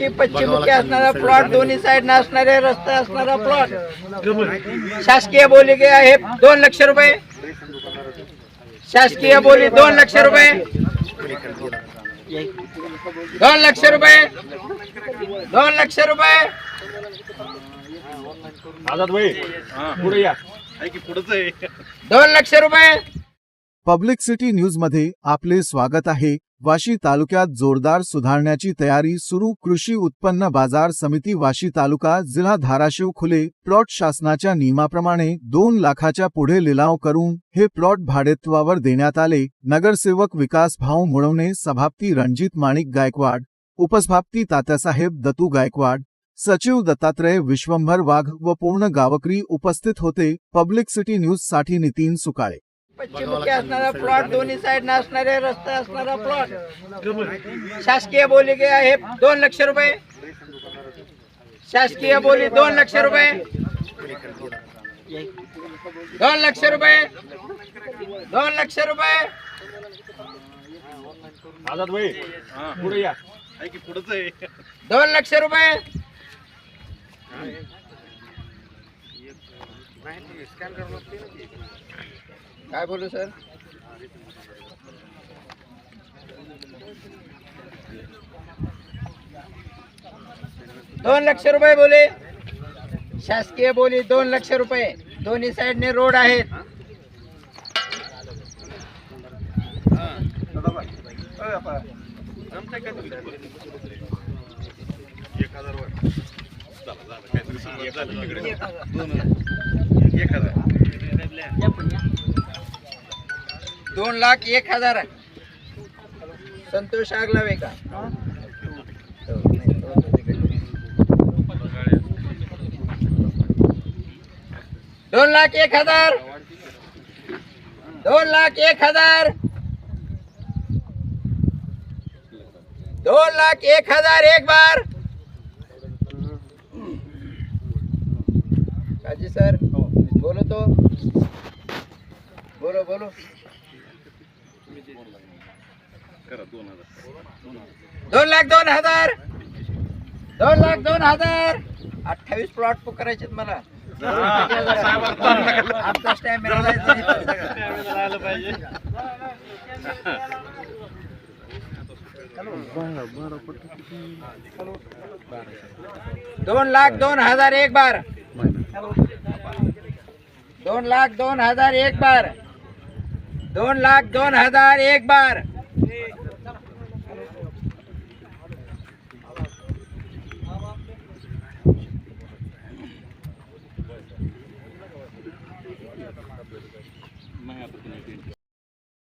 पूर्वमुखी पश्चिममुखी असणारा प्लॉट दोन्ही साईड असणारे रस्ते असणारा प्लॉट शासकीय बोली गे आहे दोन लक्ष रुपये. शासकीय बोली दोन लक्ष रुपये. दोन लक्ष रुपये. दोन लक्ष रुपये. आझाद भाई पुढे या. दोन लक्ष रुपये. पब्लिक सिटी न्यूजमध्ये आपले स्वागत आहे. वाशी तालुक्यात जोरदार सुधारण्याची तयारी सुरू. कृषी उत्पन्न बाजार समिती वाशी तालुका जिल्हा धाराशिव खुले. प्लॉट शासनाच्या नियमाप्रमाणे दोन लाखाच्या पुढे लिलाव करून हे प्लॉट भाडेत्वावर देण्यात आले. नगरसेवक विकास भाऊ मुळवणे सभापती रणजित माणिक गायकवाड उपसभापती तात्यासाहेब दत्तू गायकवाड सचिव दत्तात्रय विश्वंभर वाघ व पूर्ण गावकरी उपस्थित होते. पब्लिक सिटी न्यूजसाठी नितीन सुकाळे. पश्चिममुखी असणारा प्लॉट दोन्ही साईड असणारे रस्ते असणारा प्लॉट शासकीय बोली गे आहे दोन लक्ष रुपये. शासकीय बोली दोन लक्ष रुपये. दोन लक्ष रुपये. दोन लक्ष रुपये. आझाद भाई पुढे या. दोन लक्ष रुपये. काय बोलू सर? दोन लक्ष रुपये बोले. शासकीय बोली दोन लक्ष रुपये. दोन्ही साईडने रोड आहेत. दोन लाख एक हजार संतोष आगलावे का? दोन लाख एक हजार. दोन लाख एक हजार. दोन लाख एक हजार एक बार. काजी सर बोलो तो. बोलो बोलो. दोन लाख दोन हजार. दोन लाख दोन हजार. अठ्ठावीस प्लॉट पुकारायचे मला. आमचा स्टॅमिना दोन लाख दोन हजार एक बार. दोन लाख दोन हजार एक बार. दोन लाख दोन हजार एक बार.